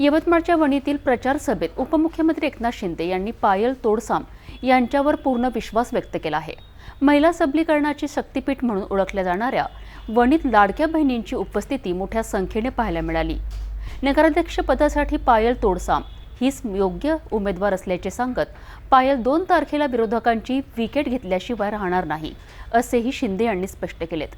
यवतमाळच्या वणीतील प्रचार सभेत उपमुख्यमंत्री एकनाथ शिंदे यांनी पायल तोडसाम यांच्यावर पूर्ण विश्वास व्यक्त केला आहे. महिला सबलीकरणाची शक्तीपीठ म्हणून ओळखल्या जाणाऱ्या वणीत लाडक्या बहिणींची उपस्थिती मोठ्या संख्येने पाहायला मिळाली. नगराध्यक्ष पदासाठी पायल तोडसाम हीच योग्य उमेदवार असल्याचे सांगत पायल दोन तारखेला विरोधकांची विकेट घेतल्याशिवाय राहणार नाही असेही शिंदे यांनी स्पष्ट केलेत.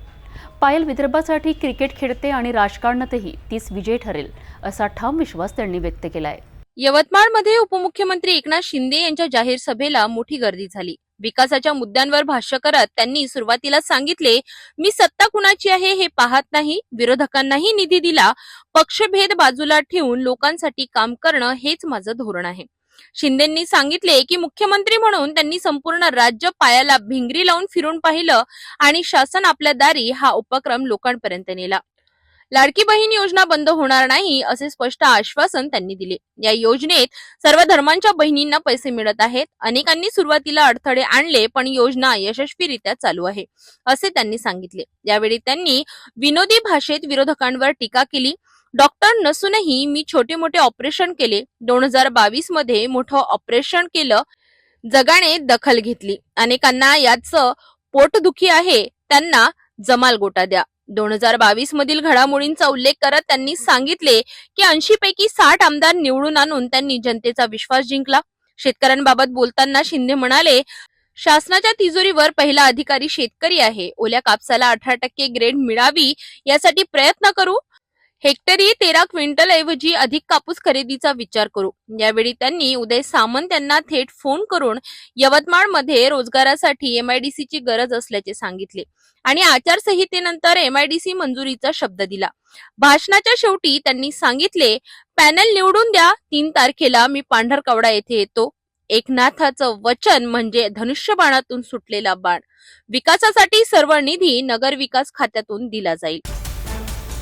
पायल विदर्भासाठी क्रिकेट खेळते आणि राजकारणातही तीच विजय ठरेल असा ठाम विश्वास त्यांनी व्यक्त केलाय. यवतमाळमध्ये उपमुख्यमंत्री एकनाथ शिंदे यांच्या जाहीर सभेला मोठी गर्दी झाली. विकासाच्या मुद्द्यांवर भाष्य करत त्यांनी सुरुवातीला सांगितले मी सत्ता कुणाची आहे हे पाहत नाही विरोधकांनाही निधी दिला पक्षभेद बाजूला ठेवून लोकांसाठी काम करणं हेच माझं धोरण आहे. शिंदेंनी सांगितले की मुख्यमंत्री म्हणून त्यांनी संपूर्ण राज्य पायाला भिंगरी लावून फिरून पाहिलं आणि शासन आपल्या दारी हा उपक्रम लोकांपर्यंत नेला. लाडकी बहीण योजना बंद होणार नाही असे स्पष्ट आश्वासन त्यांनी दिले. या योजनेत सर्व धर्मांच्या बहिणींना पैसे मिळत आहेत. अनेकांनी सुरुवातीला अडथळे आणले पण योजना यशस्वीरित्या चालू आहे असे त्यांनी सांगितले. यावेळी त्यांनी विनोदी भाषेत विरोधकांवर टीका केली. डॉक्टर नसूनही मी छोटे मोठे ऑपरेशन केले. दोन हजार बावीसमध्ये मोठं ऑपरेशन केलं जगाने दखल घेतली. अनेकांना याचं पोटदुखी आहे त्यांना जमाल गोटा द्या. दोन हजार बावीस मधील घडामोडींचा उल्लेख करत त्यांनी सांगितले की ऐंशी पैकी साठ आमदार निवडून आणून त्यांनी जनतेचा विश्वास जिंकला. शेतकऱ्यांबाबत बोलताना शिंदे म्हणाले शासनाच्या तिजोरीवर पहिला अधिकारी शेतकरी आहे. ओल्या कापसाला अठरा टक्के ग्रेड मिळावी यासाठी प्रयत्न करू हेक्टरी तेरा क्विंटल ऐवजी अधिक कापूस खरेदीचा विचार करू. यावेळी त्यांनी उदय सामंत यांना थेट फोन करून यवतमाळमध्ये रोजगारासाठी एमआयडीसीची गरज असल्याचे सांगितले आणि आचारसंहितेनंतर एमआयडीसी मंजुरीचा शब्द दिला. भाषणाच्या शेवटी त्यांनी सांगितले पॅनल निवडून द्या तीन तारखेला मी पांढरकवडा येथे येतो. एकनाथाचं वचन म्हणजे धनुष्यबाणातून सुटलेला बाण. विकासासाठी सर्व निधी नगर विकास खात्यातून दिला जाईल.